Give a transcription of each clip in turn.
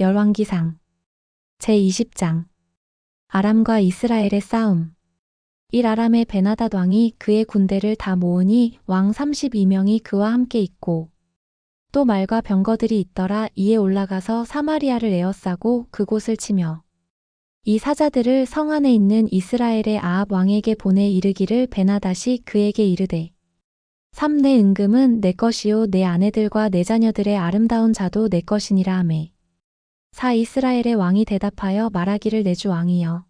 열왕기상 제20장. 아람과 이스라엘의 싸움. 1 아람의 베나닷 왕이 그의 군대를 다 모으니 왕 32명이 그와 함께 있고 또 말과 병거들이 있더라 이에 올라가서 사마리아를 에워싸고 그곳을 치며 이 사자들을 성 안에 있는 이스라엘의 아합 왕에게 보내 이르기를 베나닷이 그에게 이르되 삼 내 은금은 내 것이요 내 아내들과 내 자녀들의 아름다운 자도 내 것이니라 하매 사 이스라엘의 왕이 대답하여 말하기를 내 주 왕이여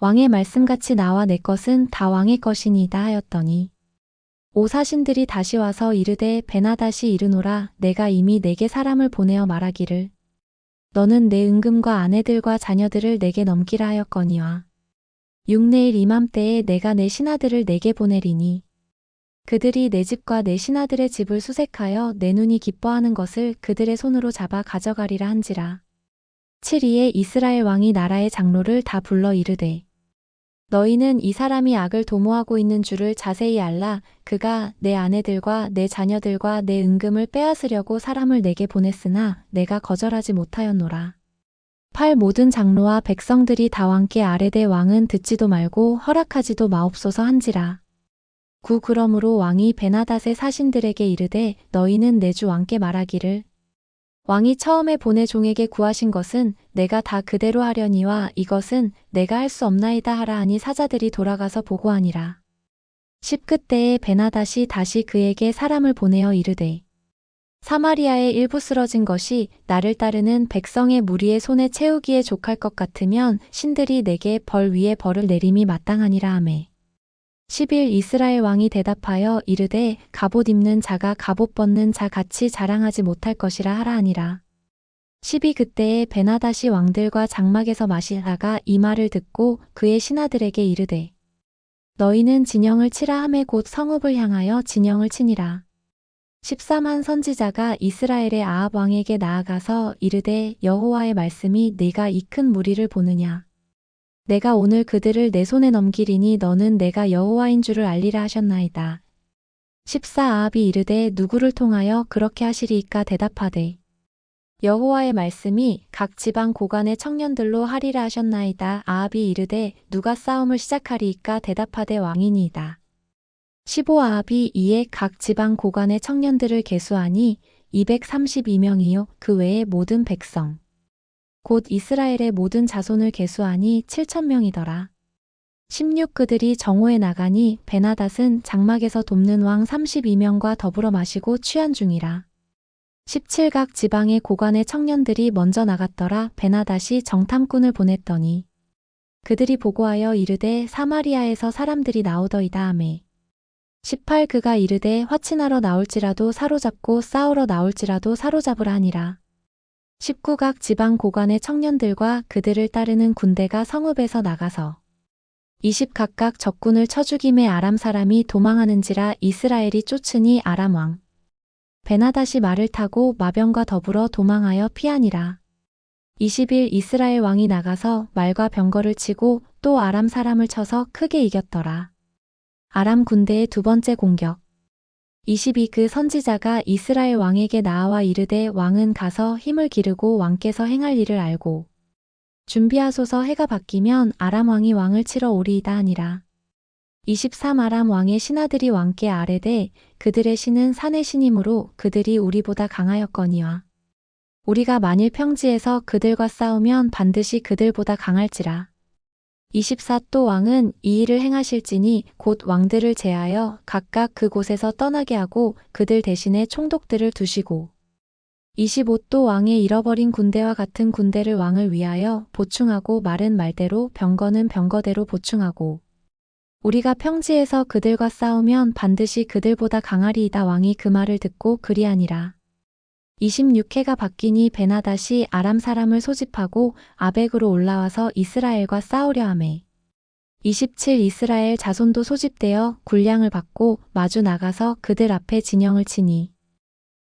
왕의 말씀같이 나와 내 것은 다 왕의 것이니이다 하였더니 오 사신들이 다시 와서 이르되 베나닷이 이르노라 내가 이미 내게 사람을 보내어 말하기를 너는 내 은금과 아내들과 자녀들을 내게 넘기라 하였거니와 육내일 이맘때에 내가 내 신하들을 내게 보내리니 그들이 내 집과 내 신하들의 집을 수색하여 내 눈이 기뻐하는 것을 그들의 손으로 잡아 가져가리라 한지라. 7위에 이스라엘 왕이 나라의 장로를 다 불러 이르되 너희는 이 사람이 악을 도모하고 있는 줄을 자세히 알라 그가 내 아내들과 내 자녀들과 내 은금을 빼앗으려고 사람을 내게 보냈으나 내가 거절하지 못하였노라. 8 모든 장로와 백성들이 다 왕께 아뢰되 왕은 듣지도 말고 허락하지도 마옵소서 한지라. 9 그러므로 왕이 베나닷의 사신들에게 이르되 너희는 내 주 왕께 말하기를 왕이 처음에 보내 종에게 구하신 것은 내가 다 그대로 하려니와 이것은 내가 할 수 없나이다 하라 하니 사자들이 돌아가서 보고하니라. 10 그 때에 베나닷이 다시 그에게 사람을 보내어 이르되 사마리아에 일부 쓰러진 것이 나를 따르는 백성의 무리의 손에 채우기에 족할 것 같으면 신들이 내게 벌 위에 벌을 내림이 마땅하니라 하매 10일 이스라엘 왕이 대답하여 이르되 갑옷 입는 자가 갑옷 벗는 자 같이 자랑하지 못할 것이라 하라 하니라. 12 그때에 베나다시 왕들과 장막에서 마시다가 이 말을 듣고 그의 신하들에게 이르되 너희는 진영을 치라 함에 곧 성읍을 향하여 진영을 치니라. 13한 선지자가 이스라엘의 아합 왕에게 나아가서 이르되 여호와의 말씀이 네가 이 큰 무리를 보느냐 내가 오늘 그들을 내 손에 넘기리니 너는 내가 여호와인 줄을 알리라 하셨나이다. 14 아합이 이르되 누구를 통하여 그렇게 하시리이까 대답하되 여호와의 말씀이 각 지방 고관의 청년들로 하리라 하셨나이다. 아합이 이르되 누가 싸움을 시작하리이까 대답하되 왕이니이다. 15 아합이 이에 각 지방 고관의 청년들을 계수하니 232명이요 그 외의 모든 백성 곧 이스라엘의 모든 자손을 계수하니 7천 명이더라. 16 그들이 정오에 나가니 베나닷은 장막에서 돕는 왕 32명과 더불어 마시고 취한 중이라. 17각 지방의 고관의 청년들이 먼저 나갔더라 베나닷이 정탐꾼을 보냈더니 그들이 보고하여 이르되 사마리아에서 사람들이 나오더이다 하매 18 그가 이르되 화친하러 나올지라도 사로잡고 싸우러 나올지라도 사로잡으라 하니라. 19각 지방 고관의 청년들과 그들을 따르는 군대가 성읍에서 나가서 20 각각 적군을 쳐 죽임에 아람 사람이 도망하는지라 이스라엘이 쫓으니 아람 왕 베나닷이 말을 타고 마병과 더불어 도망하여 피하니라. 20일 이스라엘 왕이 나가서 말과 병거를 치고 또 아람 사람을 쳐서 크게 이겼더라. 아람 군대의 두 번째 공격 22 그 선지자가 이스라엘 왕에게 나와 이르되 왕은 가서 힘을 기르고 왕께서 행할 일을 알고 준비하소서 해가 바뀌면 아람 왕이 왕을 치러 오리이다 하니라. 23 아람 왕의 신하들이 왕께 아뢰되 그들의 신은 산의 신이므로 그들이 우리보다 강하였거니와 우리가 만일 평지에서 그들과 싸우면 반드시 그들보다 강할지라. 24또 왕은 이 일을 행하실지니 곧 왕들을 제하여 각각 그곳에서 떠나게 하고 그들 대신에 총독들을 두시고 25또 왕의 잃어버린 군대와 같은 군대를 왕을 위하여 보충하고 말은 말대로 병거는 병거대로 보충하고 우리가 평지에서 그들과 싸우면 반드시 그들보다 강하리이다 왕이 그 말을 듣고 그리하니라. 26해가 바뀌니 베나닷이 아람 사람을 소집하고 아벡으로 올라와서 이스라엘과 싸우려 하매. 27 이스라엘 자손도 소집되어 군량을 받고 마주 나가서 그들 앞에 진영을 치니.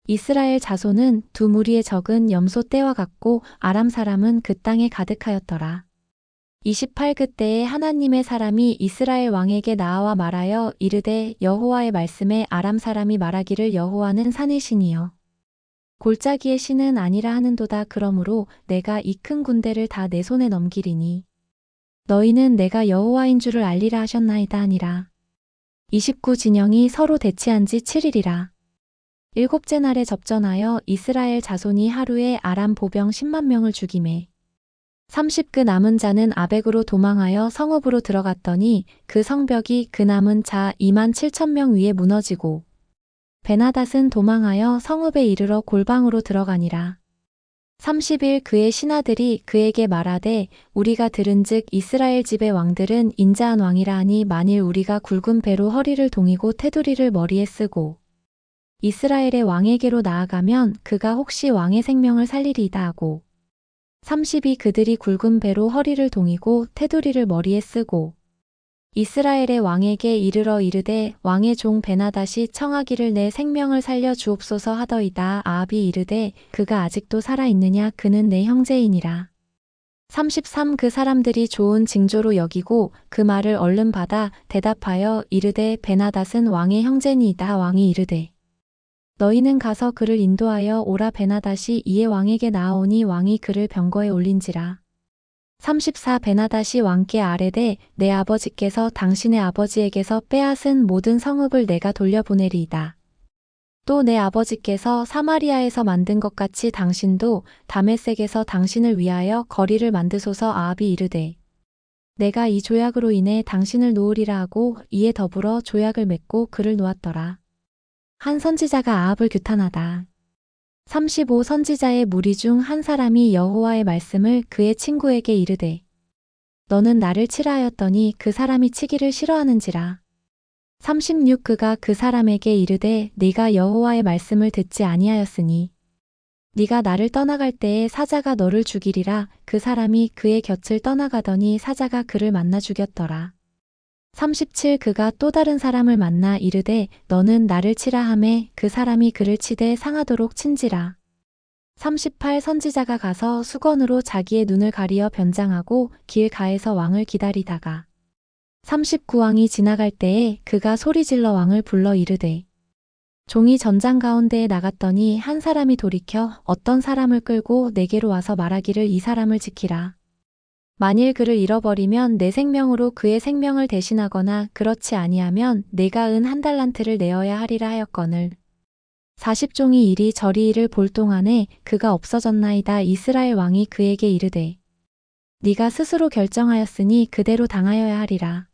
이스라엘 자손은 두 무리의 적은 염소 떼와 같고 아람 사람은 그 땅에 가득하였더라. 28 그때에 하나님의 사람이 이스라엘 왕에게 나와 말하여 이르되 여호와의 말씀에 아람 사람이 말하기를 여호와는 산의 신이여 골짜기의 신은 아니라 하는도다 그러므로 내가 이 큰 군대를 다 내 손에 넘기리니 너희는 내가 여호와인 줄을 알리라 하셨나이다 하니라. 29 진영이 서로 대치한 지 7일이라. 일곱째 날에 접전하여 이스라엘 자손이 하루에 아람 보병 10만 명을 죽임에 30그 남은 자는 아벡으로 도망하여 성읍으로 들어갔더니 그 성벽이 그 남은 자 2만 7천 명 위에 무너지고 베나닷은 도망하여 성읍에 이르러 골방으로 들어가니라. 30일 그의 신하들이 그에게 말하되 우리가 들은즉 이스라엘 집의 왕들은 인자한 왕이라 하니 만일 우리가 굵은 배로 허리를 동이고 테두리를 머리에 쓰고 이스라엘의 왕에게로 나아가면 그가 혹시 왕의 생명을 살리리이다 하고 30이 그들이 굵은 배로 허리를 동이고 테두리를 머리에 쓰고 이스라엘의 왕에게 이르러 이르되 왕의 종 베나닷이 청하기를 내 생명을 살려 주옵소서 하더이다. 아합이 이르되 그가 아직도 살아 있느냐? 그는 내 형제이니라. 33 그 사람들이 좋은 징조로 여기고 그 말을 얼른 받아 대답하여 이르되 베나닷은 왕의 형제니이다. 왕이 이르되 너희는 가서 그를 인도하여 오라. 베나닷이 이에 왕에게 나아오니 왕이 그를 병거에 올린지라 34 베나닷이 왕께 아뢰되 내 아버지께서 당신의 아버지에게서 빼앗은 모든 성읍을 내가 돌려보내리이다. 또 내 아버지께서 사마리아에서 만든 것 같이 당신도 다메섹에서 당신을 위하여 거리를 만드소서 아합이 이르되 내가 이 조약으로 인해 당신을 놓으리라 하고 이에 더불어 조약을 맺고 그를 놓았더라. 한 선지자가 아합을 규탄하다. 35 선지자의 무리 중 한 사람이 여호와의 말씀을 그의 친구에게 이르되 너는 나를 치라 하였더니 그 사람이 치기를 싫어하는지라. 36 그가 그 사람에게 이르되 네가 여호와의 말씀을 듣지 아니하였으니 네가 나를 떠나갈 때에 사자가 너를 죽이리라. 그 사람이 그의 곁을 떠나가더니 사자가 그를 만나 죽였더라 37 그가 또 다른 사람을 만나 이르되 너는 나를 치라 하매 그 사람이 그를 치되 상하도록 친지라. 38 선지자가 가서 수건으로 자기의 눈을 가리어 변장하고 길 가에서 왕을 기다리다가 39왕이 지나갈 때에 그가 소리질러 왕을 불러 이르되 종이 전장 가운데에 나갔더니 한 사람이 돌이켜 어떤 사람을 끌고 내게로 와서 말하기를 이 사람을 지키라. 만일 그를 잃어버리면 내 생명으로 그의 생명을 대신하거나 그렇지 아니하면 내가 은 한 달란트를 내어야 하리라 하였거늘. 40종이 이리 저리 이를 볼 동안에 그가 없어졌나이다 이스라엘 왕이 그에게 이르되 네가 스스로 결정하였으니 그대로 당하여야 하리라.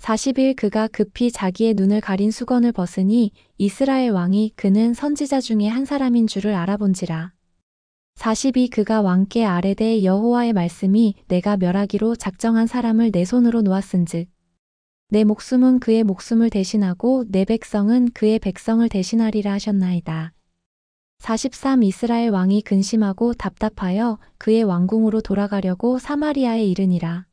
40일 그가 급히 자기의 눈을 가린 수건을 벗으니 이스라엘 왕이 그는 선지자 중에 한 사람인 줄을 알아본지라. 42 그가 왕께 아뢰되 여호와의 말씀이 내가 멸하기로 작정한 사람을 내 손으로 놓았은즉 내 목숨은 그의 목숨을 대신하고 내 백성은 그의 백성을 대신하리라 하셨나이다. 43 이스라엘 왕이 근심하고 답답하여 그의 왕궁으로 돌아가려고 사마리아에 이르니라.